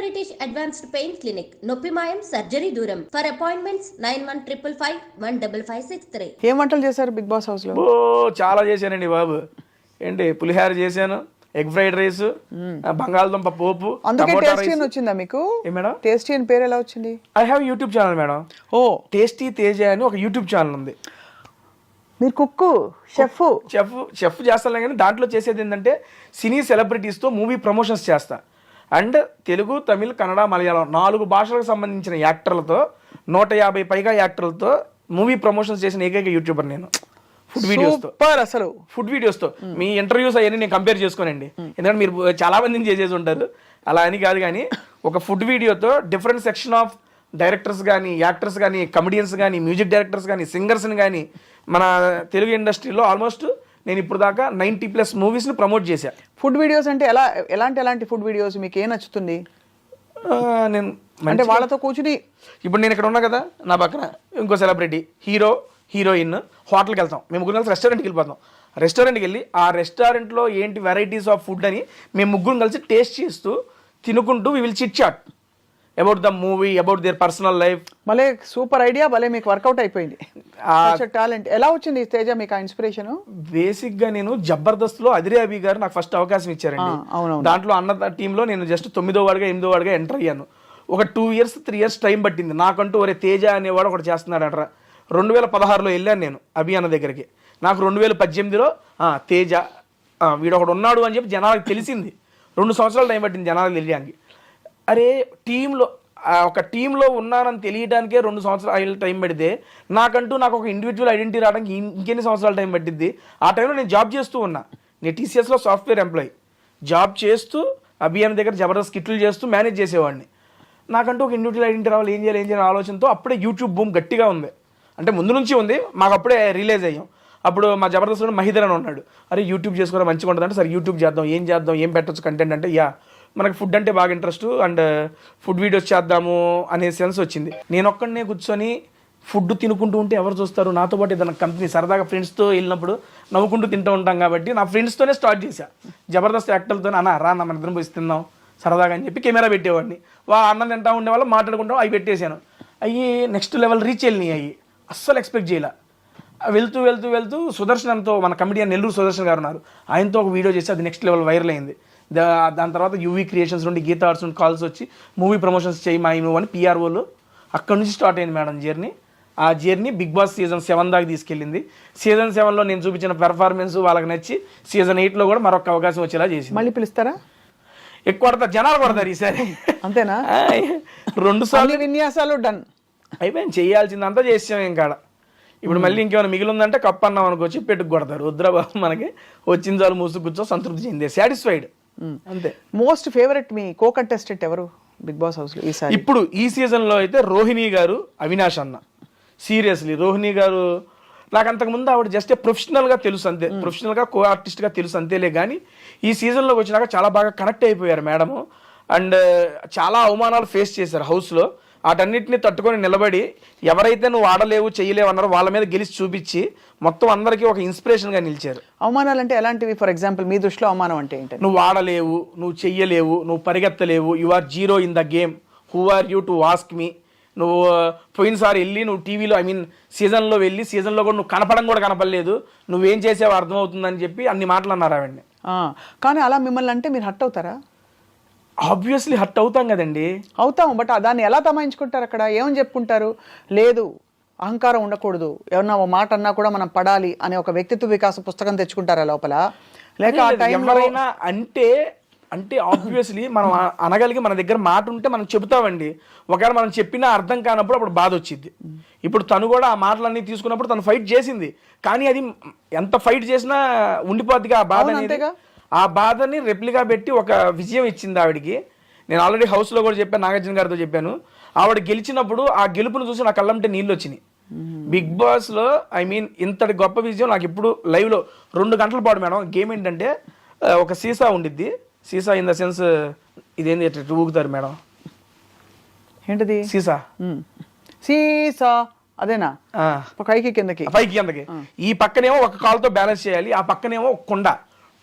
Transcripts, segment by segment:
British advanced pain clinic నొప్పి మాయం surgery దూరం. For appointments nine one triple five one double five six three ఏం వంటలు చేశారు బిగ్ బాస్ హౌస్లో ఓ చాలా చేశానండి బాబు. ఏంటి పులిహార చేశాను ఎగ్ ఫ్రైడ్ రైస్ బంగాళదుంప పోపు అందుకే టేస్టీ అని వచ్చిందా మీకు? ఏ మేడం? టేస్టీ అని పేరు ఎలా వచ్చింది? I have YouTube channel madam. Oh. Tasty Teja అని ఒక యూట్యూబ్ ఛానల్ ఉంది. మీరు కుక్కు షెఫ్. చెఫ్ చెఫ్ చేస్తాను కానీ దాంట్లో చేసేది ఏంటంటే సినీ సెలబ్రిటీస్తో మూవీ ప్రమోషన్స్ చేస్తా. అండ్ తెలుగు తమిళ్ కన్నడ మలయాళం నాలుగు భాషలకు సంబంధించిన యాక్టర్లతో నూట యాభై పైగా యాక్టర్లతో మూవీ ప్రమోషన్స్ చేసిన ఏకైక యూట్యూబర్ నేను. ఫుడ్ వీడియోస్తో. సూపర్ అసలు. ఫుడ్ వీడియోస్తో. మీ ఇంటర్వ్యూస్ అవన్నీ నేను కంపేర్ చేసుకోనండి. ఎందుకంటే మీరు చాలా మందిని చేసేసి ఉంటారు. అలా అని కాదు కానీ ఒక ఫుడ్ వీడియోతో డిఫరెంట్ సెక్షన్ ఆఫ్ డైరెక్టర్స్ కానీ యాక్టర్స్ కానీ కమెడియన్స్ కానీ మ్యూజిక్ డైరెక్టర్స్ కానీ సింగర్స్ని కానీ మన తెలుగు ఇండస్ట్రీలో ఆల్మోస్ట్ నేను ఇప్పుడు దాకా నైంటీ ప్లస్ మూవీస్ని ప్రమోట్ చేశా. ఫుడ్ వీడియోస్ అంటే ఎలా ఎలాంటి ఎలాంటి ఫుడ్ వీడియోస్ మీకు ఏం నచ్చుతుంది? నేను అంటే వాళ్ళతో కూర్చుని ఇప్పుడు నేను ఇక్కడ ఉన్నా కదా నా పక్కన ఇంకో సెలబ్రిటీ హీరో హీరోయిన్ హోటల్కి వెళ్తాం. మేము ముగ్గురు కలిసి రెస్టారెంట్కి వెళ్ళిపోతాం. రెస్టారెంట్కి వెళ్ళి ఆ రెస్టారెంట్లో ఏంటి వెరైటీస్ ఆఫ్ ఫుడ్ అని మేము ముగ్గురు కలిసి టేస్ట్ చేస్తూ తినుకుంటూ we will chit chat about the movie about their personal life భలే సూపర్ ఐడియా భలే మీకు వర్కౌట్ అయిపోయింది. టాలెంట్ ఎలా వచ్చింది ఈ తేజ మీకు ఆ ఇన్స్పిరేషన్ బేసిక్గా నేను జబర్దస్త్లో అదిరే అభి గారు నాకు ఫస్ట్ అవకాశం ఇచ్చారండి. దాంట్లో అన్న టీంలో నేను జస్ట్ తొమ్మిదో వాడుగా ఎనిమిదో వాడుగా ఎంటర్ అయ్యాను. ఒక two years three years time పట్టింది. నాకంటూ ఒరే తేజ అనేవాడు ఒకటి చేస్తున్నాడట రెండు వేల పదహారులో వెళ్ళాను నేను అభి అన్న దగ్గరికి. నాకు రెండు వేల పద్దెనిమిదిలో తేజ వీడు ఒకడు ఉన్నాడు అని చెప్పి జనాలకు తెలిసింది. రెండు సంవత్సరాలు టైం పట్టింది జనాలకు తెలియడానికి. అరే టీంలో ఒక టీంలో ఉన్నానని తెలియడానికే రెండు సంవత్సరాలు టైం పడితే నాకంటూ నాకు ఒక ఇండివిజువల్ ఐడెంటిటీ రావడానికి ఇంకెన్ని సంవత్సరాలు టైం పట్టింది ఆ టైంలో నేను జాబ్ చేస్తూ ఉన్నా. నేను టీసీఎస్లో సాఫ్ట్వేర్ ఎంప్లాయీ. జాబ్ చేస్తూ అభియాన్ దగ్గర జబర్దస్త్ కిట్లు చేస్తూ మేనేజ్ చేసేవాడిని. నాకంటూ ఒక ఇండివిజువల్ ఐడెంటిటీ రావాలి ఏం చేయాలి ఏం చేయాలి ఆలోచనతో అప్పుడే యూట్యూబ్ భూమి గట్టిగా ఉంది. అంటే ముందు నుంచి ఉంది మాకు అప్పుడే రిలీజ్ అయ్యాం. అప్పుడు మా జబర్దస్త్లో మహిదర్ అని ఉన్నాడు. అరే యూట్యూబ్ చేసుకోవడం మంచిగా ఉంటుంది అంటే సరే యూట్యూబ్ చేద్దాం ఏం చేద్దాం ఏం పెట్టొచ్చు కంటెంట్ అంటే యా మనకు ఫుడ్ అంటే బాగా ఇంట్రెస్ట్ అండ్ ఫుడ్ వీడియోస్ చేద్దాము అనే సెన్స్ వచ్చింది. నేను ఒక్కడనే కూర్చొని ఫుడ్ తినుకుంటూ ఉంటే ఎవరు చూస్తారు? నాతో పాటు ఏదైనా కంపెనీ సరదాగా ఫ్రెండ్స్తో వెళ్ళినప్పుడు నవ్వుకుంటూ తింటూ ఉంటాం కాబట్టి నా ఫ్రెండ్స్తోనే స్టార్ట్ చేశా. జబర్దస్త్ యాక్టర్లతో అన్న రా అన్న మన ఇద్దరం పోయి తిందాం సరదాగా అని చెప్పి కెమెరా పెట్టేవాడిని. వా అన్నం తింటా ఉండేవాళ్ళు మాట్లాడుకుంటాం అవి పెట్టేశాను. అవి నెక్స్ట్ లెవెల్ రీచ్ వెళ్ళినాయి అవి అస్సలు ఎక్స్పెక్ట్ చేయలే. వెళ్తూ వెళ్తూ వెళ్తూ సుదర్శనంతో మన కమిడియన్ నెల్లూరు సుదర్శన్ గారు ఉన్నారు. ఆయనతో ఒక వీడియో చేసి అది నెక్స్ట్ లెవెల్ వైరల్ అయింది. దాని తర్వాత యూవీ క్రియేషన్స్ నుండి గీతా ఆర్ట్స్ నుండి కాల్స్ వచ్చి మూవీ ప్రమోషన్స్ చేయి మా నువ్వు అని పిఆర్ఓలు అక్కడ నుంచి స్టార్ట్ అయింది మేడం జర్నీ ఆ journey Bigg Boss season seven దాకా తీసుకెళ్ళింది. సీజన్ సెవెన్లో నేను చూపించిన పెర్ఫార్మెన్స్ వాళ్ళకి నచ్చి సీజన్ ఎయిట్లో కూడా మరొక అవకాశం వచ్చేలా చేసింది. మళ్ళీ పిలుస్తారా? ఎక్కువ కొడతారు జనాలు కొడతారు ఈసారి. అంతేనా? రెండు సార్లు విన్యాసాలు డన్ అయిపోయింది చేయాల్సిందంతా చేసాం ఇంకాడ ఇప్పుడు మళ్ళీ ఇంకేమైనా మిగిలిందంటే కప్ అన్నాం అనుకో చెప్పి పెట్టుకు కొడతారు. వద్దురా బాబు మనకి వచ్చిన చాలు మూసు కూర్చో సంతృప్తి చెందే సాటిస్ఫైడ్ అంతే. మోస్ట్ ఫేవరెట్ మీ కో కంటెస్టెంట్ ఎవరు? బిగ్ బాస్ హౌస్లో ఈసారి ఇప్పుడు ఈ సీజన్లో అయితే రోహిణి గారు అవినాష్ అన్న. సీరియస్లీ రోహిణి గారు నాకు అంతకుముందు ఆవిడ జస్ట్ ప్రొఫెషనల్గా తెలుసు అంతే. ప్రొఫెషనల్గా కో ఆర్టిస్ట్గా తెలుసు అంతేలే కానీ ఈ సీజన్లోకి వచ్చినాక చాలా బాగా కనెక్ట్ అయిపోయారు మేడము. అండ్ చాలా అవమానాలు ఫేస్ చేశారు హౌస్లో వాటన్నిటిని తట్టుకొని నిలబడి ఎవరైతే నువ్వు ఆడలేవు చేయలేవు అన్నారో వాళ్ళ మీద గెలిచి చూపించి మొత్తం అందరికీ ఒక ఇన్స్పిరేషన్గా నిలిచారు. అవమానాలు అంటే ఎలాంటివి? ఫర్ ఎగ్జాంపుల్ మీ దృష్టిలో అవమానం అంటే ఏంటని నువ్వు ఆడలేవు నువ్వు చెయ్యలేవు నువ్వు పరిగెత్తలేవు you are zero in the game who are you to ask me నువ్వు పోయినసారి వెళ్ళి నువ్వు టీవీలో ఐ మీన్ సీజన్లో వెళ్ళి సీజన్లో కూడా నువ్వు కనపడం కూడా కనపడలేదు. నువ్వేం చేసావో అర్థమవుతుందని చెప్పి అన్ని మాటలు అన్నారు ఆవిడ్ని. కానీ అలా మిమ్మల్ని అంటే మీరు హట్ అవుతారా? ఆబ్వియస్లీ హట్ అవుతాం కదండి. అవుతాం బట్ దాన్ని ఎలా తమాయించుకుంటారు అక్కడ? ఏమని చెప్పుకుంటారు? లేదు అహంకారం ఉండకూడదు. ఎవరన్నా ఒక మాట అన్నా కూడా మనం పడాలి అనే ఒక వ్యక్తిత్వ వికాస పుస్తకం తెచ్చుకుంటారా లోపల? లేక ఆ టైంలో ఎవరైనా అంటే అంటే ఆబ్వియస్లీ మనం అనగలిగి మన దగ్గర మాట ఉంటే మనం చెబుతామండి. ఒకవేళ మనం చెప్పినా అర్థం కానప్పుడు అప్పుడు బాధ వచ్చింది ఇప్పుడు తను కూడా ఆ మాటలన్నీ తీసుకున్నప్పుడు తను ఫైట్ చేసింది. కానీ అది ఎంత ఫైట్ చేసినా ఉండిపోద్దిగా ఆ బాధ అనేది. అంతేగా. ఆ బాధని రెప్లిగా పెట్టి ఒక విజయం ఇచ్చింది ఆవిడికి. నేను ఆల్రెడీ హౌస్లో కూడా చెప్పాను నాగార్జున గారితో చెప్పాను. ఆవిడ గెలిచినప్పుడు ఆ గెలుపును చూసి నా కళ్ళంటే నీళ్ళు వచ్చినాయి. బిగ్ బాస్లో ఐ మీన్ ఇంతటి గొప్ప విజయం నాకు ఇప్పుడు లైవ్లో రెండు గంటల పాటు మేడం. గేమ్ ఏంటంటే ఒక సీసా ఉండిద్ది. సీసా ఇన్ ద సెన్స్ ఇదేంది ఊగుతారు మేడం? ఏంటిది? సీసా. సీసా. అదేనా. పైకి కిందకి. పైకి కిందకి. ఈ పక్కనేమో ఒక కాలుతో బ్యాలెన్స్ చేయాలి ఆ పక్కనేమో కుండ.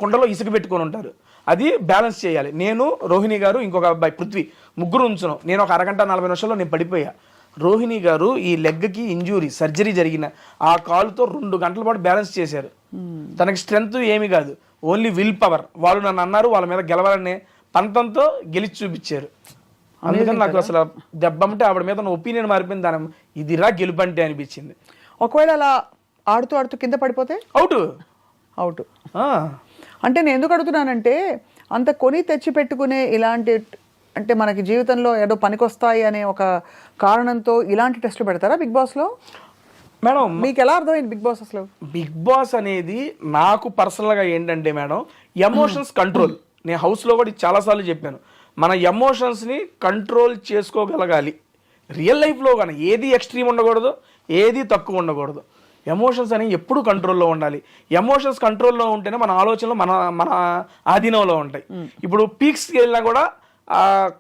కుండలో ఇసుక పెట్టుకొని ఉంటారు. అది బ్యాలెన్స్ చేయాలి. నేను రోహిణి గారు ఇంకొక అబ్బాయి పృథ్వీ ముగ్గురు ఉంచును నేను ఒక అరగంట నలభై నిమిషాల్లో నేను పడిపోయా. రోహిణి గారు ఈ లెగ్కి ఇంజూరీ సర్జరీ జరిగిన ఆ కాలుతో రెండు గంటల పాటు బ్యాలెన్స్ చేశారు. తనకి స్ట్రెంగ్త్ ఏమీ కాదు. Only will power. వాళ్ళు నన్ను అన్నారు వాళ్ళ మీద గెలవాలనే పంతంతో గెలిచి చూపించారు. అందుకని నాకు అసలు దెబ్బంటే ఆవిడ మీద ఒపీనియన్ మారిపోయింది దాని ఇదిరా గెలుపంటే అనిపించింది. ఒకవేళ అలా ఆడుతూ ఆడుతూ కింద పడిపోతే? అవుట్. అవుట్. అంటే నేను ఎందుకు అడుగుతున్నానంటే అంత కొని తెచ్చి పెట్టుకునే ఇలాంటి అంటే మనకి జీవితంలో ఏదో పనికొస్తాయి అనే ఒక కారణంతో ఇలాంటి టెస్టులు పెడతారా బిగ్ బాస్లో? మేడం మీకు ఎలా అర్థమైంది బిగ్ బాస్ అసలు? బిగ్ బాస్ అనేది నాకు పర్సనల్గా ఏంటంటే మేడం ఎమోషన్స్ కంట్రోల్. నేను హౌస్లో కూడా చాలాసార్లు చెప్పాను. మన ఎమోషన్స్ని కంట్రోల్ చేసుకోగలగాలి. రియల్ లైఫ్లో కానీ ఏది ఎక్స్ట్రీమ్ ఉండకూడదు ఏది తక్కువ ఉండకూడదు. ఎమోషన్స్ అనేవి ఎప్పుడు కంట్రోల్లో ఉండాలి. ఎమోషన్స్ కంట్రోల్లో ఉంటేనే మన ఆలోచనలు మన మన ఆధీనంలో ఉంటాయి. ఇప్పుడు పీక్స్కి వెళ్ళినా కూడా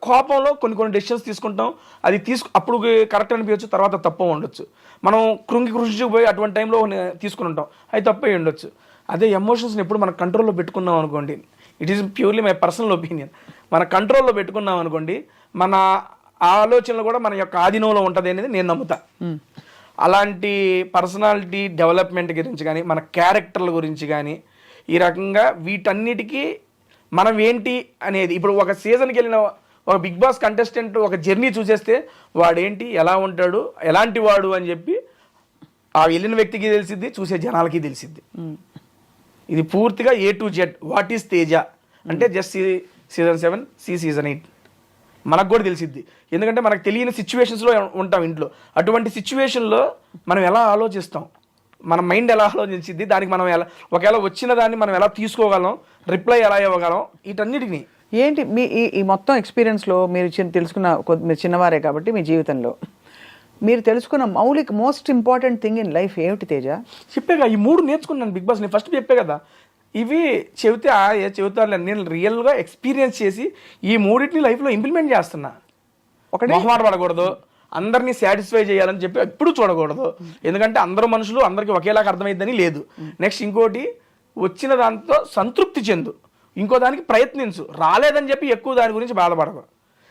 కోపంలో కొన్ని కొన్ని డెసిషన్స్ తీసుకుంటాం. అది తీసుకు అప్పుడు కరెక్ట్ అనిపించచ్చు తర్వాత తప్పు ఉండొచ్చు. మనం కృంగి కృషిపోయి అటువంటి టైంలో తీసుకుని ఉంటాం అది తప్పు ఉండొచ్చు. అదే ఎమోషన్స్ని ఎప్పుడు మన కంట్రోల్లో పెట్టుకున్నాం అనుకోండి. It is purely my personal opinion మన కంట్రోల్లో పెట్టుకున్నాం అనుకోండి మన ఆలోచనలు కూడా మన యొక్క ఆధీనంలో ఉంటుంది అనేది నేను నమ్ముతా. అలాంటి పర్సనాలిటీ డెవలప్మెంట్ గురించి కానీ మన క్యారెక్టర్ల గురించి కానీ ఈ రకంగా వీటన్నిటికీ మనం ఏంటి అనేది ఇప్పుడు ఒక సీజన్కి వెళ్ళిన ఒక బిగ్ బాస్ కంటెస్టెంట్ ఒక జర్నీ చూసేస్తే వాడేంటి ఎలా ఉంటాడు ఎలాంటి వాడు అని చెప్పి ఆ వెళ్ళిన వ్యక్తికి తెలిసిద్ది చూసే జనాలకి తెలిసిద్ది. ఇది పూర్తిగా A to Z what is Teja అంటే జస్ట్ సీజన్ సెవెన్ సి సీజన్ ఎయిట్ మనకు కూడా తెలిసిద్ది. ఎందుకంటే మనకు తెలియని సిచ్యువేషన్స్లో ఉంటాం ఇంట్లో. అటువంటి సిచ్యువేషన్లో మనం ఎలా ఆలోచిస్తాం? మన మైండ్ ఎలా ఆలోచించిద్ది? దానికి మనం ఎలా ఒకవేళ వచ్చిన దాన్ని మనం ఎలా తీసుకోగలం? రిప్లై ఎలా ఇవ్వగలం? వీటన్నిటిని. ఏంటి? మీ ఈ ఈ మొత్తం ఎక్స్పీరియన్స్లో మీరు చిన్న తెలుసుకున్న కొద్ది- మీరు చిన్నవారే కాబట్టి మీ జీవితంలో. మీరు తెలుసుకున్న మౌలిక most important thing in life ఏమిటి తేజ? చెప్పేగా ఈ మూడు నేర్చుకున్నాను బిగ్ బాస్. నేను ఫస్ట్ చెప్పే కదా ఇవి చెబితే ఆ ఏ చెబుతారులే నేను రియల్గా ఎక్స్పీరియన్స్ చేసి ఈ మూడింటిని లైఫ్లో ఇంప్లిమెంట్ చేస్తున్నా. ఒకటి మొహమాట పడకూడదు. అందరినీ సాటిస్ఫై చేయాలని చెప్పి ఎప్పుడు చూడకూడదు. ఎందుకంటే అందరూ మనుషులు అందరికీ ఒకేలాగా అర్థమైందని లేదు. నెక్స్ట్ ఇంకోటి వచ్చిన దాంతో సంతృప్తి చెందు. ఇంకో దానికి ప్రయత్నించు. రాలేదని చెప్పి ఎక్కువ దాని గురించి బాధపడకు.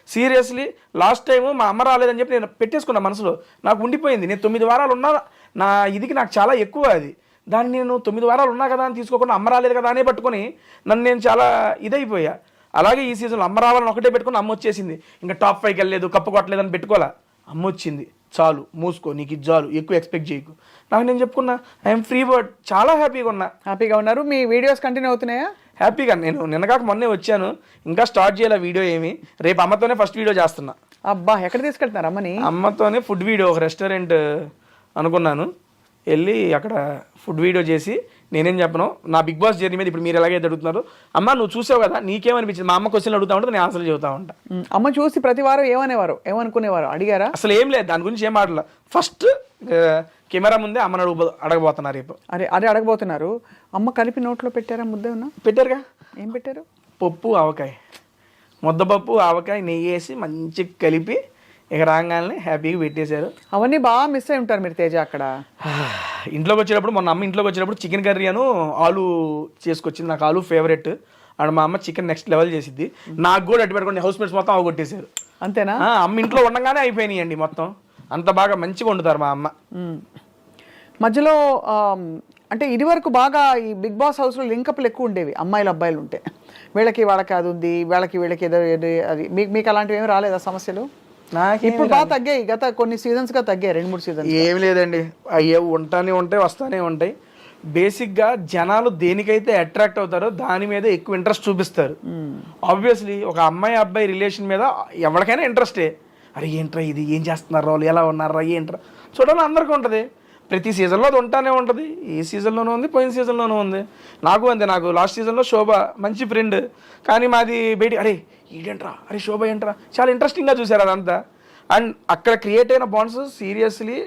సీరియస్లీ లాస్ట్ టైం మా అమ్మ రాలేదని చెప్పి నేను పెట్టేసుకున్నా మనసులో నాకు ఉండిపోయింది. నేను తొమ్మిది వారాలు ఉన్నా నా ఇదికి నాకు చాలా ఎక్కువ అది. దాన్ని నేను తొమ్మిది వారాలు ఉన్నా కదా అని తీసుకోకుండా అమ్మ రాలేదు కదా అనే పట్టుకొని నన్ను నేను చాలా ఇదైపోయా. అలాగే ఈ సీజన్లో అమ్మ రావాలని ఒకటే పెట్టుకుని అమ్మ వచ్చేసింది. ఇంకా టాప్ ఫైవ్కి వెళ్ళలేదు కప్పు కొట్టలేదని పెట్టుకోలే అమ్మ వచ్చింది. చాలు మూసుకో నీకు ఇది చాలు ఎక్కువ ఎక్స్పెక్ట్ చేయకు. నాకు నేను చెప్పుకున్నా ఐఎమ్ ఫ్రీ బర్డ్ చాలా హ్యాపీగా ఉన్నా. హ్యాపీగా ఉన్నారు. మీ వీడియోస్ కంటిన్యూ అవుతున్నాయా? హ్యాపీగా నేను నిన్నగాక మొన్నే వచ్చాను. ఇంకా స్టార్ట్ చేయాలి వీడియో ఏమి? రేపు అమ్మతోనే ఫస్ట్ వీడియో చేస్తున్నా. అబ్బా ఎక్కడ తీసుకెళ్తున్నారు అమ్మని? అమ్మతోనే ఫుడ్ వీడియో ఒక రెస్టారెంట్ అనుకున్నాను. వెళ్ళి అక్కడ ఫుడ్ వీడియో చేసి నేనేం చెప్పను? నా బిగ్ బాస్ జర్నీ మీద ఇప్పుడు మీరు ఎలాగైతే అడుగుతున్నారు? అమ్మ నువ్వు చూసావు కదా నీకేమనిపించింది? మా అమ్మ క్వశ్చన్ అడుగుతా ఉంటే నేను ఆన్సర్ చెబుతా ఉంటా. అమ్మ చూసి ప్రతి వారం ఏమనేవారు? ఏమనుకునేవారు? అడిగారా? అసలు ఏం లేదు దాని గురించి ఏం మాటల ఫస్ట్ కెమెరా ముందే అమ్మని అడుగు అడగబోతున్నా రేపు అరే అదే అడగబోతున్నారు. అమ్మ కలిపి నోట్లో పెట్టారా ముద్ద ఉన్నా పెట్టారుగా. ఏం పెట్టారు? పప్పు ఆవకాయ. ముద్దపప్పు ఆవకాయ నెయ్యి వేసి మంచిగా కలిపి ఇక రాగానే హ్యాపీగా పెట్టేశారు. అవన్నీ బాగా మిస్ అయి ఉంటారు మీరు తేజ అక్కడ. ఇంట్లోకి వచ్చేటప్పుడు మొన్న అమ్మ ఇంట్లోకి వచ్చేటప్పుడు చికెన్ కర్రీ అను ఆలు చేసుకొచ్చింది. నాకు ఆలు ఫేవరెట్ ఆడ మా అమ్మ చికెన్ నెక్స్ట్ లెవెల్ చేసిద్ది. నాకు కూడా అడ్డు పెట్టుకుని హౌస్ మేట్స్ మొత్తం అవగొట్టేశారు. అంతేనా? అమ్మ ఇంట్లో ఉండగానే అయిపోయినాయండి మొత్తం. అంత బాగా మంచిగా వండుతారు మా అమ్మ. మధ్యలో అంటే ఇది వరకు బాగా ఈ బిగ్ బాస్ హౌస్లో లింకప్లు ఎక్కువ ఉండేవి అమ్మాయిలు అబ్బాయిలు ఉంటే. వీళ్ళకి వాళ్ళకి అది ఉంది వీళ్ళకి వీళ్ళకి ఏదో అది. మీకు మీకు అలాంటివి ఏమి రాలేదా సమస్యలు? ఇప్పుడు బాగా తగ్గాయి. గత కొన్ని సీజన్స్గా తగ్గాయి. రెండు మూడు సీజన్స్ ఏం లేదండి. అయ్యే ఉంటానే ఉంటాయి వస్తానే ఉంటాయి. బేసిక్గా జనాలు దేనికైతే అట్రాక్ట్ అవుతారో దాని మీద ఎక్కువ ఇంట్రెస్ట్ చూపిస్తారు. ఆబ్వియస్లీ ఒక అమ్మాయి అబ్బాయి రిలేషన్ మీద ఎవరికైనా ఇంట్రెస్టే అరే ఏంట్రా ఇది? ఏం చేస్తున్నారు? వాళ్ళు ఎలా ఉన్నారా? ఏంట్రా? చూడాలని అందరికీ ఉంటుంది. ప్రతి సీజన్లో అది ఉంటానే ఉంటుంది. ఈ సీజన్లోనూ ఉంది పోయిన సీజన్లోనూ ఉంది. నాకు అంతే. నాకు లాస్ట్ సీజన్లో శోభ మంచి ఫ్రెండ్ కానీ మాది బయట అరే ఈడేంట్రా? అరే శోభ ఏంట్రా? చాలా ఇంట్రెస్టింగ్గా చూశారు అదంతా. అండ్ అక్కడ క్రియేట్ అయిన బాండ్స్ సీరియస్లీ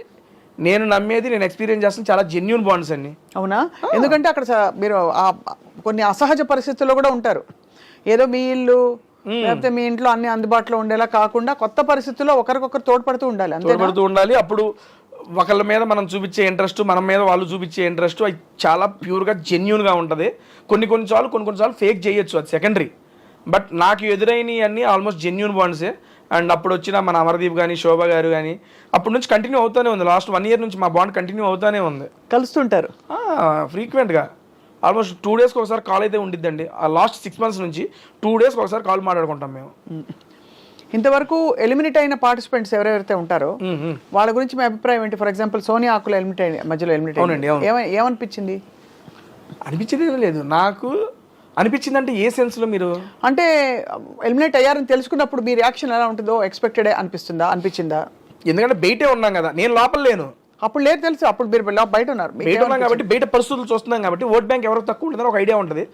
నేను నమ్మేది నేను ఎక్స్పీరియన్స్ చేస్తున్న చాలా జెన్యున్ బాండ్స్ అన్ని అవునా? ఎందుకంటే అక్కడ మీరు కొన్ని అసహజ పరిస్థితుల్లో కూడా ఉంటారు. ఏదో మీ ఇల్లు లేకపోతే మీ ఇంట్లో అన్ని అందుబాటులో ఉండేలా కాకుండా కొత్త పరిస్థితుల్లో ఒకరికొకరు తోడ్పడుతూ ఉండాలి తోడ్పడుతూ ఉండాలి. అప్పుడు ఒకళ్ళ మీద మనం చూపించే ఇంట్రెస్ట్ మన మీద వాళ్ళు చూపించే ఇంట్రెస్ట్ అది చాలా ప్యూర్గా జెన్యున్గా ఉంటుంది. కొన్ని కొన్ని సార్లు కొన్ని కొన్ని సార్లు ఫేక్ చేయొచ్చు అది సెకండరీ బట్ నాకు ఎదురైనవి అన్నీ ఆల్మోస్ట్ జెన్యున్ బాండ్సే అండ్ అప్పుడు వచ్చిన మన అమర్దీప్ కానీ శోభ గారు కానీ అప్పటి నుంచి కంటిన్యూ అవుతానే ఉంది. లాస్ట్ వన్ ఇయర్ నుంచి మా బాండ్ కంటిన్యూ అవుతానే ఉంది. కలుస్తుంటారు. ఫ్రీక్వెంట్గా ఆల్మోస్ట్ టూ డేస్కి ఒకసారి కాల్ అయితే ఉండిద్దండి. ఆ లాస్ట్ సిక్స్ మంత్స్ నుంచి టూ డేస్కి ఒకసారి కాల్ మాట్లాడుకుంటాం మేము. ఇంతవరకు ఎలిమినేట్ అయిన పార్టిసిపెంట్స్ ఎవరెవరైతే ఉంటారో. వాళ్ళ గురించి మీ అభిప్రాయం ఏంటి? ఫర్ ఎగ్జాంపుల్ సోనియా ఆకులు ఎలిమినేట్ అయిన మధ్యలో ఎలిమినేట్ అవునండి, అవును. ఏమని ఏమనిపించింది? అనిపించేది లేదు. నాకు అనిపించింది అంటే ఏ సెన్స్లో మీరు? అంటే ఎలిమినేట్ అయ్యారని తెలుసుకున్నప్పుడు మీ రియాక్షన్ ఎలా ఉంటుందో ఎక్స్పెక్టెడ్ అనిపిస్తుందా? అనిపించిందా? ఎందుకంటే బయటే ఉన్నాం కదా. నేను లోపల లేను. అప్పుడు లేదు తెలుసు. అప్పుడు మీరు బయట ఉన్నారు. బయట ఉన్నాం కాబట్టి బయట పరిస్థితులు చూస్తున్నాం కాబట్టి ఓట్ బ్యాంక్ ఎవరికి తక్కువ ఉంటుందని ఒక ఐడియా ఉంటుంది.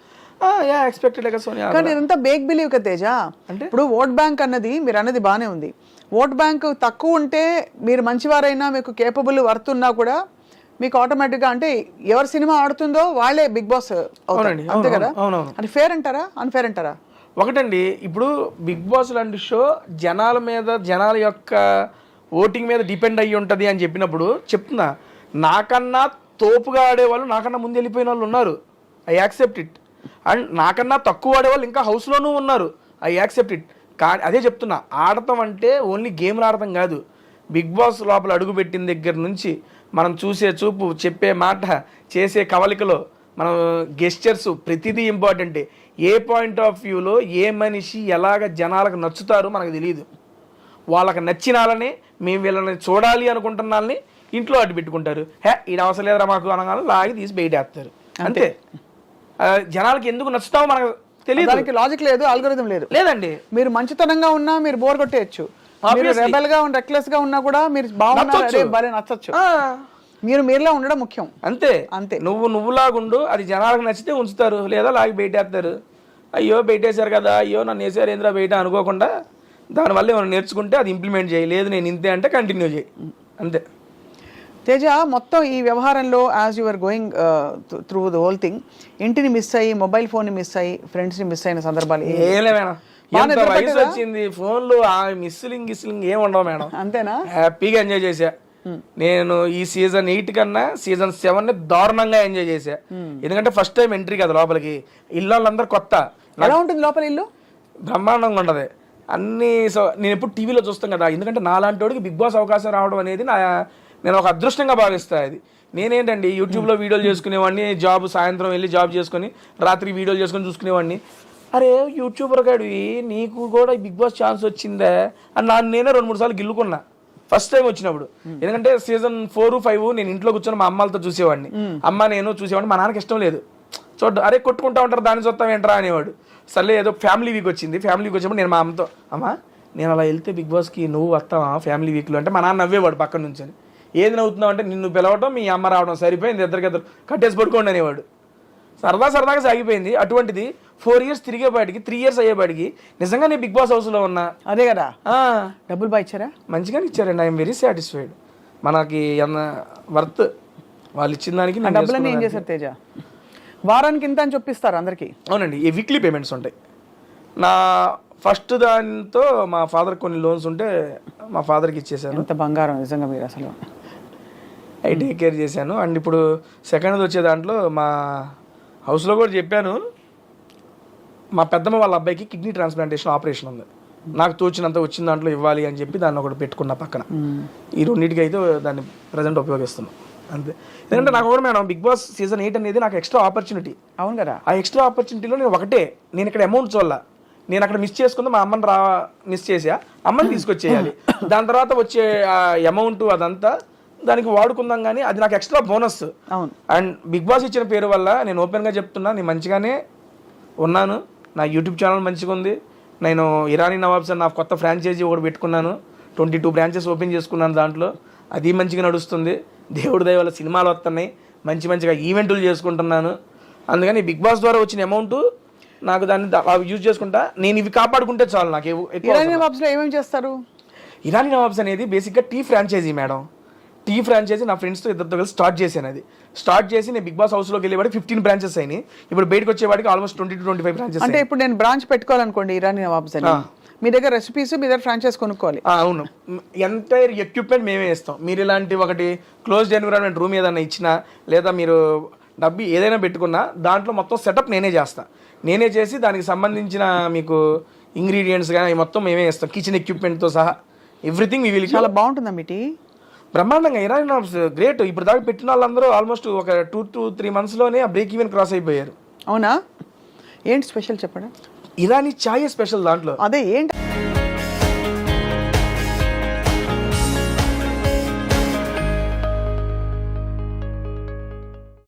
యా ఎక్స్పెక్టెడ్ సోనియా కానీ ఇదంతా బేక్ బిలీవ్ కదా తేజ. అంటే? ఇప్పుడు ఓట్ బ్యాంక్ అన్నది మీరు అన్నది బానే ఉంది. ఓట్ బ్యాంక్ తక్కువ ఉంటే మీరు మంచివారైనా మీకు కేపబుల్ వర్త్ ఉన్నా కూడా మీకు ఆటోమేటిక్గా అంటే ఎవరి సినిమా ఆడుతుందో వాళ్ళే బిగ్ బాస్ అవునండి, అంతే కదా? అవునవును. అది ఫేర్ అంటారా? అన్ఫేర్ అంటారా? ఒకటండి ఇప్పుడు బిగ్ బాస్ లాంటి షో జనాల మీద జనాల యొక్క ఓటింగ్ మీద డిపెండ్ అయ్యి ఉంటుంది అని చెప్పినప్పుడు చెప్తున్నా నాకన్నా తోపుగా ఆడేవాళ్ళు నాకన్నా ముందు వెళ్ళిపోయిన వాళ్ళు ఉన్నారు. ఐ యాక్సెప్ట్ ఇట్ అండ్ నాకన్నా తక్కువ ఆడేవాళ్ళు ఇంకా హౌస్లోనూ ఉన్నారు. ఐ యాక్సెప్ట్ ఇట్ కానీ అదే చెప్తున్నా ఆడటం అంటే ఓన్లీ గేమ్లు ఆడటం కాదు. బిగ్ బాస్ లోపల అడుగుపెట్టిన దగ్గర నుంచి మనం చూసే చూపు చెప్పే మాట చేసే కవలికలో మనం గెస్చర్స్ ప్రతిదీ ఇంపార్టెంటే ఏ పాయింట్ ఆఫ్ వ్యూలో ఏ మనిషి ఎలాగ జనాలకు నచ్చుతారో మనకు తెలియదు. వాళ్ళకి నచ్చిన వాళ్ళని మేము వీళ్ళని చూడాలి అనుకుంటున్న వాళ్ళని ఇంట్లో అడ్డు పెట్టుకుంటారు. హే ఈడ అవసరం లేదురా మాకు అనగానే లాగి తీసి బయటేస్తారు. అంతే. జనాలకి ఎందుకు నచ్చుతామో మనకు తెలియదు. దానికి లాజిక్ లేదు అల్గోరిథం లేదు. లేదండి. మీరు మంచితనంగా ఉన్నా మీరు బోర్ కొట్టేయచ్చు. రెబల్గా రెక్లెస్గా ఉన్నా కూడా మీరు బాగున్నారు నచ్చొచ్చు. భలే మీరు మీరులా ఉండడం ముఖ్యం. అంతే. అంతే. నువ్వు నువ్వులాగుండు అది జనాలకు నచ్చితే ఉంచుతారు లేదా లాగి బయటేస్తారు అయ్యో బయటేశారు కదా అయ్యో నన్ను వేసారు ఏంద్రా బయట అనుకోకుండా దానివల్ల ఏమైనా నేర్చుకుంటే అది ఇంప్లిమెంట్ చేయి లేదు నేను ఇంతే అంటే కంటిన్యూ చేయి. అంతే. తేజ మొత్తం ఈ వ్యవహారంలో as your going through the whole thing ఇంటిని మిస్ అయ్యి మొబైల్ ఫోన్ని మిస్ అయ్యి ఫ్రెండ్స్ని మిస్ అయిన సందర్భాలు ఏ- పట్టేదా? వచ్చింది? ఫోన్లు ఆ మిస్లింగ్ గిస్లింగ్ ఏం ఉండవు మేడం. అంతేనా? హ్యాపీగా ఎంజాయ్ చేశా. నేను ఈ సీజన్ ఎయిట్ కన్నా సీజన్ సెవెన్ని దారుణంగా ఎంజాయ్ చేశా. ఎందుకంటే ఫస్ట్ టైం ఎంట్రీ కదా లోపలికి. ఇల్లు వాళ్ళందరూ కొత్త. ఎలా ఉంటుంది లోపల ఇల్లు? బ్రహ్మాండంగా ఉండదు అన్ని సో నేను ఎప్పుడు టీవీలో చూస్తాం కదా. ఎందుకంటే నాలాంటి వాడికి బిగ్ బాస్ అవకాశం రావడం అనేది నా నేను ఒక అదృష్టంగా భావిస్తా అది నేనేంటండి యూట్యూబ్లో వీడియోలు చేసుకునేవాడిని జాబ్ సాయంత్రం వెళ్ళి జాబ్ చేసుకొని రాత్రి వీడియోలు చేసుకొని చూసుకునేవాడిని. అరే యూట్యూబర్ గాడివి నీకు కూడా బిగ్ బాస్ ఛాన్స్ వచ్చిందే? అని నా నేనే రెండు మూడు సార్లు గిల్లుకున్నా. ఫస్ట్ టైం వచ్చినప్పుడు. ఎందుకంటే సీజన్ ఫోర్ ఫైవ్ నేను ఇంట్లో కూర్చొని మా అమ్మాలతో చూసేవాడిని. అమ్మ నేను చూసేవాడిని. మా నాన్నకి ఇష్టం లేదు. చూడ అరే కొట్టుకుంటా ఉంటారు దాన్ని చూస్తాం ఏంట్రా అనేవాడు. సర్లే ఏదో ఫ్యామిలీ వీక్ వచ్చింది. ఫ్యామిలీ వీక్ వచ్చినప్పుడు నేను మా అమ్మతో అమ్మ నేను అలా వెళ్తే బిగ్ బాస్కి నువ్వు వస్తావా ఫ్యామిలీ వీక్లో అంటే మా నాన్న నవ్వేవాడు పక్కన నుంచి ఏది నవ్వుతున్నావు అంటే నిన్ను పిలవడం మీ అమ్మ రావడం సరిపోయింది ఇద్దరికిద్దరు కట్టేసి పడుకోండి అనేవాడు. సరదా సరదాగా సాగిపోయింది. అటువంటిది ఫోర్ ఇయర్స్ తిరిగేపాటికి త్రీ ఇయర్స్ అయ్యేపాటికి నిజంగా నేను బిగ్ బాస్ హౌస్లో ఉన్నా. అదే కదా? డబ్బులు బాగా ఇచ్చారా? మంచిగానే ఇచ్చారండి. I'm very satisfied. మనకి వర్త్ వాళ్ళు ఇచ్చిన దానికి డబ్బులన్నీ ఏం చేశారు తేజ? వారానికి ఇంత అని చొప్పిస్తారు అందరికి. అవునండి. ఈ వీక్లీ పేమెంట్స్ ఉంటాయి. నా ఫస్ట్ దానితో మా ఫాదర్ కొన్ని లోన్స్ ఉంటే మా ఫాదర్కి ఇచ్చేసాను ఎంత బంగారం నిజంగా మీరు అసలు. అవి టేక్ కేర్ చేశాను. అండ్ ఇప్పుడు సెకండ్ వచ్చే దాంట్లో మా హౌస్లో కూడా చెప్పాను. మా పెద్దమ్మ వాళ్ళ అబ్బాయికి కిడ్నీ ట్రాన్స్ప్లాంటేషన్ ఆపరేషన్ ఉంది. నాకు తోచినంత వచ్చిన దాంట్లో ఇవ్వాలి అని చెప్పి దాన్ని ఒకటి పెట్టుకున్న పక్కన. ఈ రెండింటికి అయితే దాన్ని ప్రజెంట్ ఉపయోగిస్తున్నాం. అంతే. ఎందుకంటే నాకు కూడా madam Bigg Boss season eight అనేది నాకు ఎక్స్ట్రా ఆపర్చునిటీ. అవును కదా? ఆ ఎక్స్ట్రా ఆపర్చునిటీలో నేను ఒకటే. నేను ఇక్కడ అమౌంట్ చూడాల. నేను అక్కడ మిస్ చేసుకుంది మా అమ్మని రా మిస్ చేసా. అమ్మని తీసుకొచ్చేయాలి. దాని తర్వాత వచ్చే ఆ అమౌంట్ అదంతా దానికి వాడుకుందాం కానీ అది నాకు extra bonus. And Bigg Boss ఇచ్చిన పేరు వల్ల నేను ఓపెన్గా చెప్తున్నా నేను మంచిగానే ఉన్నాను. నా యూట్యూబ్ ఛానల్ మంచిగా ఉంది. నేను ఇరానీ నవాబ్స్ అని నా కొత్త ఫ్రాంచైజీ ఒకటి పెట్టుకున్నాను. ట్వంటీ టూ బ్రాంచెస్ ఓపెన్ చేసుకున్నాను దాంట్లో. అది మంచిగా నడుస్తుంది. దేవుడి దయ వల్ల సినిమాలు వస్తున్నాయి. మంచి మంచిగా ఈవెంట్లు చేసుకుంటున్నాను. అందుకని బిగ్ బాస్ ద్వారా వచ్చిన అమౌంట్ నాకు దాన్ని అవి యూజ్ చేసుకుంటా. నేను ఇవి కాపాడుకుంటే చాలు నాకు ఇరానీ లో ఏమేమి చేస్తారు? ఇరానీ నవాబ్స్ అనేది బేసిక్గా tea franchise madam. Tea franchise నా ఫ్రెండ్స్తో ఇద్దరితో కలిసి స్టార్ట్ చేశాను అది. స్టార్ట్ చేసి నేను బిగ్ బాస్ హౌస్లోకి వెళ్ళేవాడికి ఫిఫ్టీన్ బ్రాంచెస్ అయినాయి. ఇప్పుడు బయటకు వచ్చేవాడికి almost twenty to twenty five branches అంటే ఇప్పుడు నేను బ్రాంచ్ పెట్టుకోవాలనుకోండి ఇరానీ నవాబ్స్ మీ దగ్గర రెసిపీస్ మీ దగ్గర ఫ్రాంచైజ్ కొనుక్కోవాలి. అవును. ఎంటైర్ ఎక్విప్మెంట్ మేమే ఇస్తాం మీరు ఇలాంటి ఒకటి క్లోజ్డ్ ఎన్విరాన్మెంట్ రూమ్ ఏదైనా ఇచ్చినా లేదా మీరు డబ్బు ఏదైనా పెట్టుకున్నా దాంట్లో మొత్తం సెటప్ నేనే చేస్తా. నేనే చేసి దానికి సంబంధించిన మీకు ఇంగ్రీడియంట్స్ కానీ మొత్తం మేమే ఇస్తాం కిచెన్ ఎక్విప్మెంట్తో సహా. ఎవ్రీథింగ్ మీ విల్ చాలా బాగుంటుందా మీ టీ? బ్రహ్మాండంగా ఇరానీ నాబ్స్ గ్రేట్ ఇప్పుడు దాకా పెట్టిన వాళ్ళందరూ ఆల్మోస్ట్ ఒక టూ టు త్రీ మంత్స్లోనే ఆ బ్రేక్ ఈవెన్ క్రాస్ అయిపోయారు. అవునా? ఏంటి స్పెషల్ చెప్పండి? ఇరానీ ఛాయ్ స్పెషల్ దాంట్లో. అదే ఏంటి?